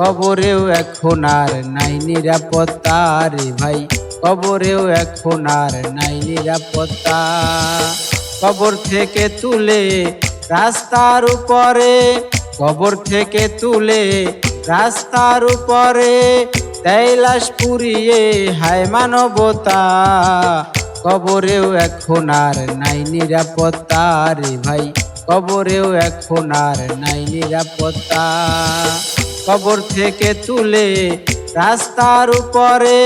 কবরেও এখন আর নাই নিরাপত্তা রে ভাই। কবরেও এখন আর নাই নিরাপত্তা। কবর থেকে তুলে রাস্তার উপরে কবর থেকে তুলে রাস্তার উপরে তৈলাস পুরিয়ে, হায় মানবতা। কবরেও এখন আর নাই নিরাপত্তা রে ভাই। কবরেও এখন আর নাই নিরাপত্তা। কবর থেকে তুলে রাস্তার উপরে,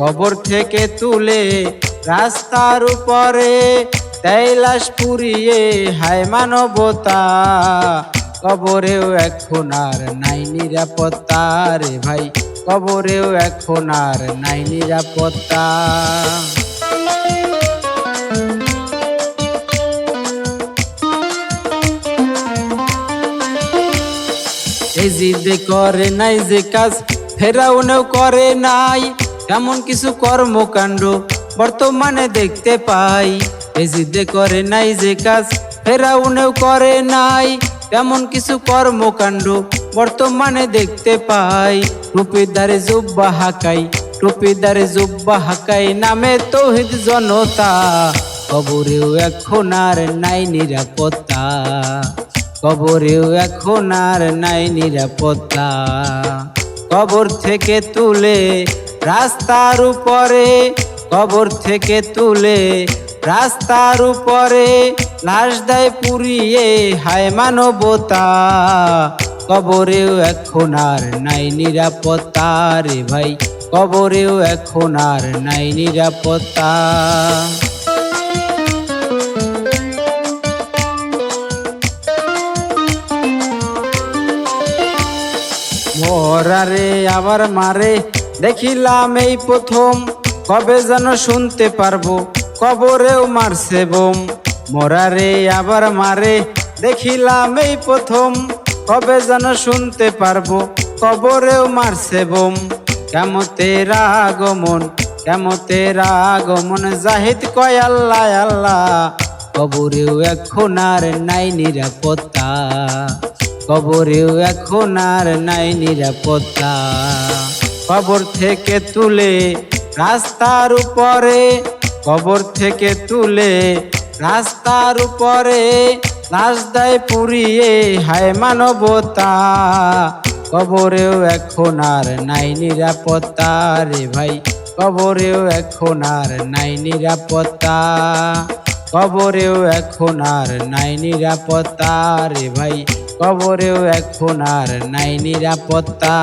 কবর থেকে তুলে রাস্তার উপরে তৈলাস পুরিয়ে, হায় মানবতা, কবরেও এখন আর নাই নিরাপত্তা রে ভাই, কবরেও এখন আর নাই নিরাপত্তা। এই জিদে করে নাই যে কাজ ফেরাউনেও করে নাই। এমন কিছু কর্মকাণ্ড বর্তমানে দেখতে পাই। এই জিদে করে নাই যে কাজ ফেরাউনেও করে নাই। এমন কিছু কর্মকাণ্ড বর্তমানে দেখতে পাই। টুপিদারে জুব্বা হাকাই, টুপিদারে জুব্বা হাকাই নামে তৌহিদ জনতা। কবরেও এখন আর নাই নিরাপত্তা। কবরেও এখন আর নাই নিরাপত্তা। কবর থেকে তুলে রাস্তার উপরে, কবর থেকে তুলে রাস্তার উপরে, লাশ দেয় পুড়িয়ে, হায় মানবতা। কবরেও এখন আর নাই নিরাপত্তা রে ভাই, কবরেও এখন আর নাই নিরাপত্তা। মরারে আবার মারে। দেখিলাম এই প্রথম, কবে যেন শুনতে পারব, কবরেও মারছে বোম। মরারে আবার মারে। দেখিলাম এই প্রথম, কবে যেন শুনতে পারব, কবরেও মারছে বোম। কেমতের আগমন কেমতের আগমন, জাহিদ কয় আল্লাহ আল্লাহ। কবরেও এখন আর নাই নিরাপত্তা। কবরেও এখন আর নাই নিরাপত্তা। কবর থেকে তুলে রাস্তার উপরে কবর থেকে তুলে রাস্তার উপরে লাশ দেয় পুড়িয়ে, হায় মানবতা। কবরেও এখন আর নাই নিরাপত্তা রে ভাই কবরেও এখন আর নাই নিরাপত্তা। কবরেও এখন আর নাই নিরাপত্তা রে ভাই। কবরেও এখন আর নাই নিরাপত্তা।